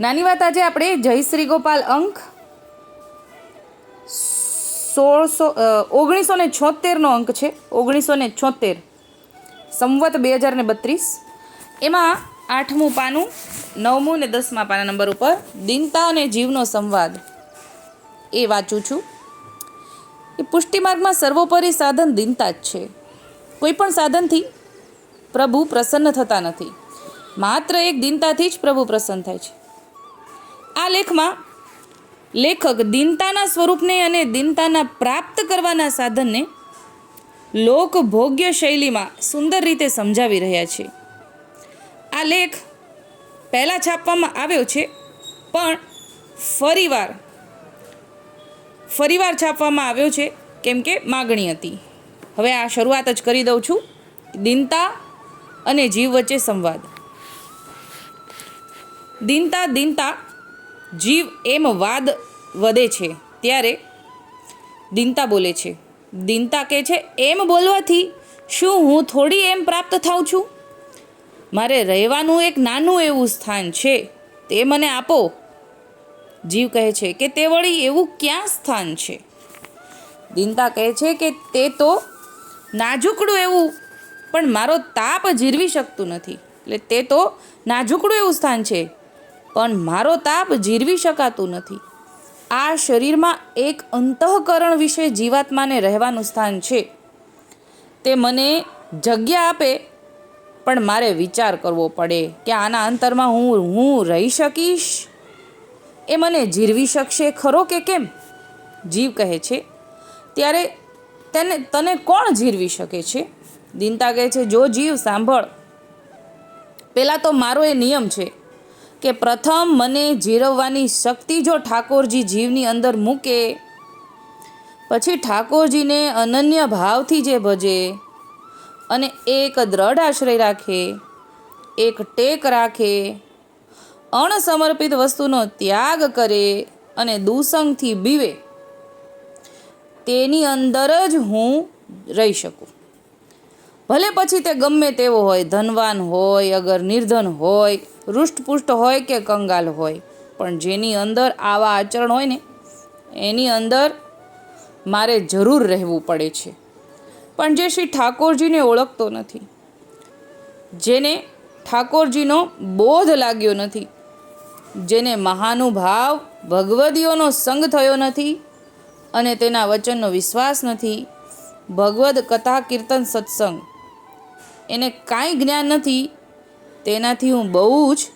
નાની વાત આજે આપણે જય શ્રી ગોપાલ અંક સોળસો ઓગણીસો ને છોતેરનો અંક છે. ઓગણીસો ને છોતેર. સંવત બે હજાર ને બત્રીસ. એમાં આઠમું પાનું, નવમું ને દસમા પાના નંબર ઉપર દિનતા અને જીવનો સંવાદ એ વાંચું છું. એ પુષ્ટિમાર્ગમાં સર્વોપરી સાધન દિનતા જ છે. કોઈ પણ સાધનથી પ્રભુ પ્રસન્ન થતા નથી. માત્ર એક દિનતાથી જ પ્રભુ પ્રસન્ન થાય છે. આ લેખમાં લેખક દિનતાના સ્વરૂપને અને દિનતાના પ્રાપ્ત કરવાના સાધનને લોકભોગ્ય શૈલીમાં સુંદર રીતે સમજાવી રહ્યા છે. આ લેખ પહેલાં છાપવામાં આવ્યો છે, પણ ફરીવાર ફરીવાર છાપવામાં આવ્યો છે કેમ કે માગણી હતી. હવે આ શરૂઆત જ કરી દઉં છું. દિનતા અને જીવ વચ્ચે સંવાદ. દિનતા દિનતા જીવ એમ વાદ વધે છે, ત્યારે દિનતા બોલે છે. દિનતા કહે છે, એમ બોલવાથી શું હું થોડી એમ પ્રાપ્ત થાઉં છું? મારે રહેવાનું એક નાનું એવું સ્થાન છે, તે મને આપો. જીવ કહે છે કે, તે વળી એવું ક્યાં સ્થાન છે? દિનતા કહે છે કે, તે તો નાજુકડું એવું, પણ મારો તાપ જીરવી શકતું નથી. એટલે તે તો નાજુકડું એવું સ્થાન છે. પણ મારો તાપ જીરવી શકાતું નથી. આ શરીરમાં એક અંતઃકરણ વિશે જીવાત્માને રહેવાનું સ્થાન છે. તે મને જગ્યા આપે, પણ મારે વિચાર કરવો પડે કે આના અંતરમાં હું હું રહી શકીશ? એ મને જીરવી શકશે ખરો કે કેમ? જીવ કહે છે, ત્યારે તેને, તને કોણ જીરવી શકે છે? દિનતા કહે છે, જો જીવ સાંભળ. પહેલાં તો મારો એ નિયમ છે કે પ્રથમ મને જીરવવાની શક્તિ જો ઠાકોરજી જીવની અંદર મૂકે, પછી ઠાકોરજીને અનન્ય ભાવથી જે ભજે અને એક દ્રઢ આશ્રય રાખે, એક ટેક રાખે, અણસમર્પિત વસ્તુનો ત્યાગ કરે અને દુસંગથી બીવે, તેની અંદર જ હું રહી શકું. ભલે પછી તે ગમે તેવો હોય, ધનવાન હોય, અગર નિર્ધન હોય, હૃષ્ટપુષ્ટ હોય કે કંગાલ હોય. પણ જેની અંદર આવા આચરણ હોય ને, એની અંદર મારે જરૂર રહેવું પડે છે. પણ જે શ્રી ઠાકોરજીને ઓળખતો નથી, જેને ઠાકોરજીનો બોધ લાગ્યો નથી, જેને મહાનુભાવ ભગવદીઓનો સંગ થયો નથી અને તેના વચનનો વિશ્વાસ નથી, ભગવદ કથા કીર્તન સત્સંગ એને કાંઈ જ્ઞાન નથી, તેનાથી હું બહુ જ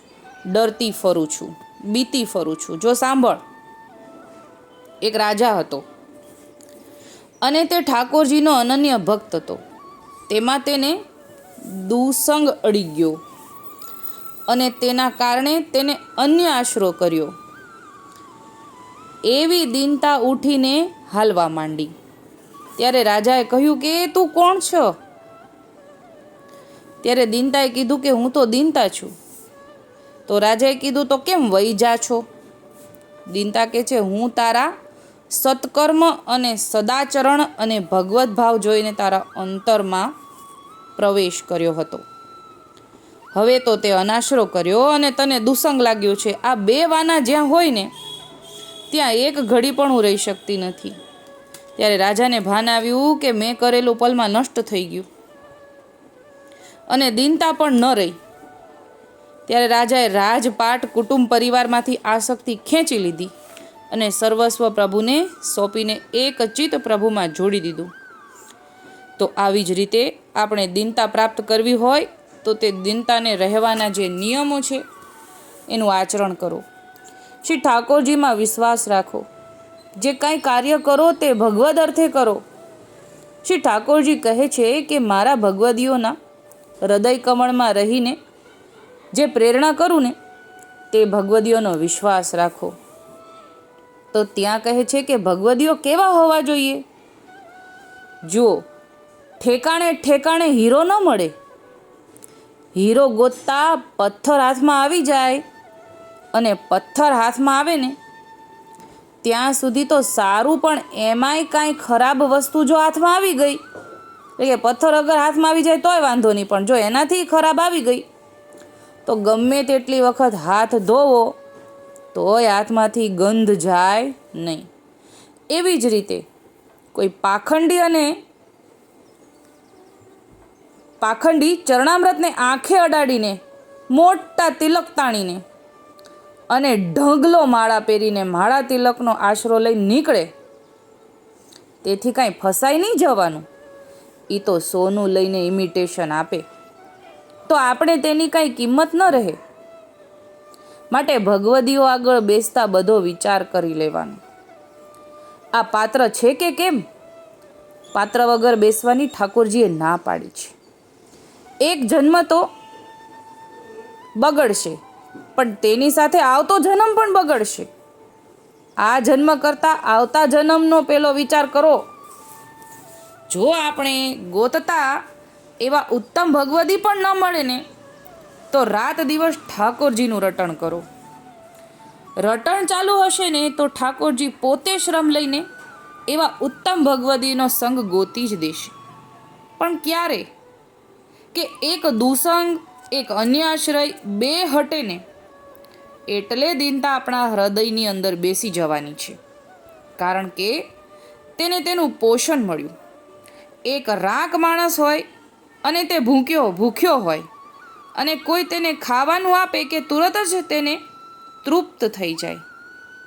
ડરતી ફરું છું, બીતી ફરું છું. જો સાંભળ, એક રાજા હતો અને તે ઠાકોરજીનો અનન્ય ભક્ત હતો. તેમાં તેને દુસંગ અડી ગયો અને તેના કારણે તેને અન્ય આશરો કર્યો. એવી દિનતા ઉઠીને હાલવા માંડી. ત્યારે રાજાએ કહ્યું કે તું કોણ છો? ત્યારે દિનતાએ કીધું કે હું તો દિનતા છું. તો રાજાએ કીધું, તો કેમ વહી જા છો? દિનતા કે છે, હું તારા સત્કર્મ અને સદાચરણ અને ભગવદ્ ભાવ જોઈને તારા અંતરમાં પ્રવેશ કર્યો હતો. હવે તો તે અનાશરો કર્યો અને તને દુસંગ લાગ્યો છે. આ બે વાના જ્યાં હોય ને, ત્યાં એક ઘડી પણ હું રહી શકતી નથી. ત્યારે રાજાને ભાન આવ્યું કે મેં કરેલું પલમાં નષ્ટ થઈ ગયું. અને દીનતા પણ ન રહી. ત્યારે રાજાએ રાજપાટ કુટુંબ પરિવારમાંથી આસક્તિ ખેંચી લીધી અને સર્વસ્વ પ્રભુને સોંપીને એક ચિત્ત પ્રભુમાં જોડી દીધું. તો આવી જ રીતે આપણે દીનતા પ્રાપ્ત કરવી હોય તો તે દીનતાને રહેવાના જે નિયમો છે, એનું આચરણ કરો. શ્રી ઠાકોરજીમાં વિશ્વાસ રાખો. જે કાંઈ કાર્ય કરો તે ભગવદ અર્થે કરો. શ્રી ઠાકોરજી કહે છે કે મારા ભગવદીઓના હૃદય કમળમાં રહીને જે પ્રેરણા કરું ને તે ભગવદીઓનો વિશ્વાસ રાખો. તો ત્યાં કહે છે કે ભગવદીઓ કેવા હોવા જોઈએ? જુઓ, ઠેકાણે ઠેકાણે હીરો ન મળે. હીરો ગોતતા પથ્થર હાથમાં આવી જાય અને પથ્થર હાથમાં આવે ને, ત્યાં સુધી તો સારું પણ એમાંય કાંઈ ખરાબ વસ્તુ જો હાથમાં આવી ગઈ કે પથ્થર અગર હાથમાં આવી જાય તોય વાંધો નહીં, પણ જો એનાથી ખરાબ આવી ગઈ, તો ગમે તેટલી વખત હાથ ધોવો, તોય હાથમાંથી ગંધ જાય નહીં. એવી જ રીતે કોઈ પાખંડી અને પાખંડી ચરણામૃતને આંખે અડાડીને, મોટા તિલક તાણીને અને ઢગલો માળા પહેરીને માળા તિલકનો આશરો લઈને નીકળે, તેથી કાંઈ ફસાઈ નહીં જવાનું. એ તો સોનું લઈને ઇમિટેશન આપે. તો આપણે તેની કાંઈ કિંમત ન રહે. માટે ભગવદીઓ આગળ બેસતા બધો વિચાર કરી લેવાનો. આ પાત્ર છે કે કેમ? પાત્ર વગર બેસવાની ઠાકોરજીએ ના પાડી છે. એક જન્મ તો બગડશે, પણ તેની સાથે આવતો જન્મ પણ બગડશે. આ જન્મ કરતાં આવતા જન્મનો પેલો વિચાર કરો. જો આપણે ગોતતા એવા ઉત્તમ ભગવદી પણ ન મળે ને, તો રાત દિવસ ઠાકોરજીનું રટણ કરો. રટણ ચાલુ હશે ને, તો ઠાકોરજી પોતે શ્રમ લઈને એવા ઉત્તમ ભગવદીનો સંગ ગોતી જ દેશે. પણ ક્યારે? કે એક દુસંગ, એક અન્ય આશ્રય બે હટે ને, એટલે દિનતા આપણા હૃદયની અંદર બેસી જવાની છે. કારણ કે તેને તેનું પોષણ મળ્યું. એક રાક માણસ હોય અને તે ભૂખ્યો ભૂખ્યો હોય અને કોઈ તેને ખાવાનું આપે કે તુરત જ તેને તૃપ્ત થઈ જાય.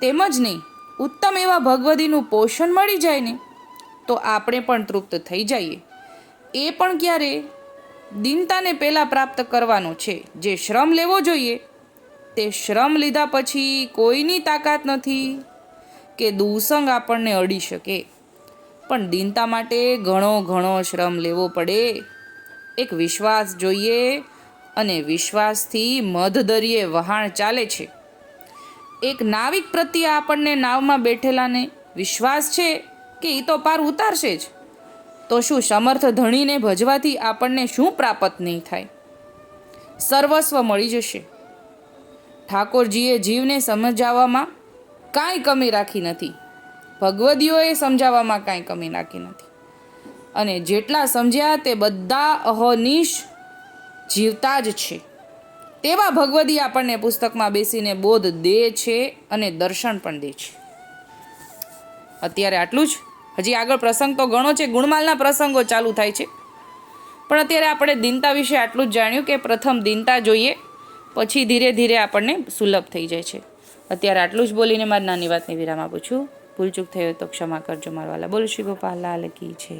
તેમજ નહીં, ઉત્તમ એવા ભગવદીનું પોષણ મળી જાય ને, તો આપણે પણ તૃપ્ત થઈ જઈએ. એ પણ ક્યારે? દિનતાને પહેલાં પ્રાપ્ત કરવાનો છે. જે શ્રમ લેવો જોઈએ, તે શ્રમ લીધા પછી કોઈની તાકાત નથી કે દુસંગ આપણને અડી શકે. પણ દિનતા માટે ઘણો ઘણો શ્રમ લેવો પડે. એક વિશ્વાસ જોઈએ અને વિશ્વાસથી મધદરિયે વહાણ ચાલે છે. એક નાવિક પ્રત્યે આપણને નાવમાં બેઠેલાને વિશ્વાસ છે કે એ તો પાર ઉતારશે જ. તો શું સમર્થ ધણીને ભજવાથી આપણને શું પ્રાપ્ત નહીં થાય? સર્વસ્વ મળી જશે. ઠાકોરજીએ જીવને સમજાવવામાં કાંઈ કમી રાખી નથી. ભગવદીઓએ સમજાવવામાં કાંઈ કમી નાખી નથી. અને જેટલા સમજ્યા તે બધા અહનિશ જીવતા જ છે. તેવા ભગવદી આપણને પુસ્તકમાં બેસીને બોધ દે છે અને દર્શન પણ દે છે. અત્યારે આટલું જ? હજી આગળ પ્રસંગ તો ઘણો છે. ગુણમાલના પ્રસંગો ચાલુ થાય છે. પણ અત્યારે આપણે દિનતા વિશે આટલું જ જાણ્યું કે પ્રથમ દિનતા જોઈએ, પછી ધીરે ધીરે આપણને સુલભ થઈ જાય છે. અત્યારે આટલું જ બોલીને મારી નાની વાતની વિરામ આપું છું. ભૂલચૂક થયો તો ક્ષમા કરજો મારવાલા બોલ શ્રી ગોપાલ લાલ કી છે